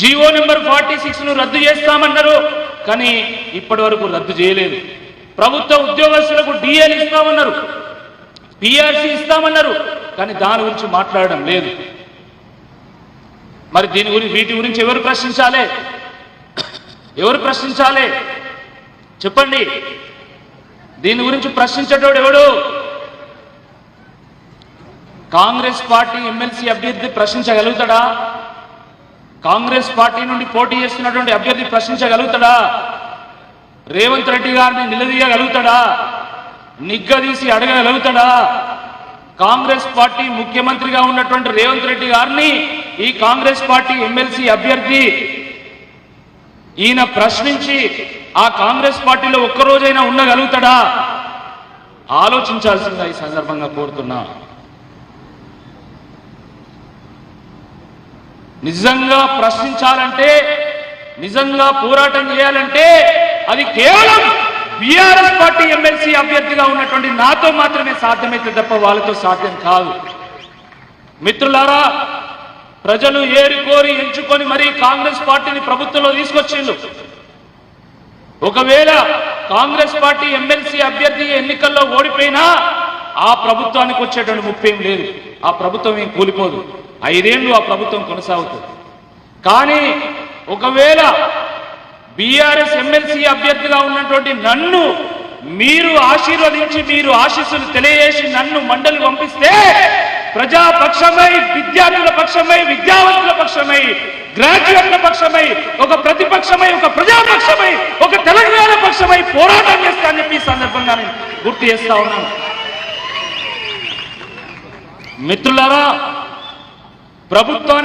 GO number forty సిక్స్ను రద్దు చేస్తామన్నారు కానీ ఇప్పటి వరకు రద్దు చేయలేదు. ప్రభుత్వ ఉద్యోగస్తులకు డిఎల్ ఇస్తామన్నారు పిఆర్సీ ఇస్తామన్నారు కానీ దాని గురించి మాట్లాడడం లేదు. మరి దీని గురించి వీటి గురించి ఎవరు ప్రశ్నించాలి? ఎవరు ప్రశ్నించాలి? చెప్పండి. దీని గురించి ప్రశ్నించేటోడు ఎవడు? కాంగ్రెస్ పార్టీ ఎమ్మెల్సీ అభ్యర్థి ప్రశ్నించగలుగుతాడా? కాంగ్రెస్ పార్టీ నుండి పోటీ చేస్తున్నటువంటి అభ్యర్థి ప్రశ్నించగలుగుతాడా? రేవంత్ రెడ్డి గారిని నిలదీయగలుగుతాడా? నిగ్గదీసి అడగగలుగుతాడా? కాంగ్రెస్ పార్టీ ముఖ్యమంత్రిగా ఉన్నటువంటి రేవంత్ రెడ్డి గారిని ఈ కాంగ్రెస్ పార్టీ ఎమ్మెల్సీ అభ్యర్థి ఈయన ప్రశ్నించి ఆ కాంగ్రెస్ పార్టీలో ఒక్కరోజైనా ఉండగలుగుతాడా? ఆలోచించాల్సిందా ఈ సందర్భంగా కోరుతున్నా. నిజంగా ప్రశ్నించాలంటే నిజంగా పోరాటం చేయాలంటే అది కేవలం బీఆర్ఎస్ పార్టీ ఎమ్మెల్సీ అభ్యర్థిగా ఉన్నటువంటి నాతో మాత్రమే సాధ్యమైతే తప్ప వాళ్ళతో సాధ్యం కాదు. మిత్రులారా ప్రజలు ఏరి కోరి ఎంచుకొని మరీ కాంగ్రెస్ పార్టీని ప్రభుత్వంలో తీసుకొచ్చిండు ఒకవేళ కాంగ్రెస్ పార్టీ ఎమ్మెల్సీ అభ్యర్థి ఎన్నికల్లో ఓడిపోయినా ఆ ప్రభుత్వానికి వచ్చేటువంటి ముప్పేం లేదు. ఆ ప్రభుత్వం ఏం కూలిపోదు. ఐదేళ్ళు ఆ ప్రభుత్వం కొనసాగుతుంది. కానీ ఒకవేళ బీఆర్ఎస్ ఎమ్మెల్సీ అభ్యర్థిగా ఉన్నటువంటి నన్ను మీరు ఆశీర్వదించి మీరు ఆశీస్సులు తెలియజేసి నన్ను మండలి పంపిస్తే ప్రజాపక్షమై విద్యార్థుల పక్షమై విద్యావంతుల పక్షమై గ్రాడ్యుయేట్ల పక్షమై ఒక ప్రతిపక్షమై ఒక ప్రజాపక్షమై ఒక తెలంగాణ పక్షమై పోరాటం చేస్తా అని చెప్పి సందర్భంగా నేను గుర్తు చేస్తా ఉన్నాను. మిత్రులారా ప్రభుత్వాన్ని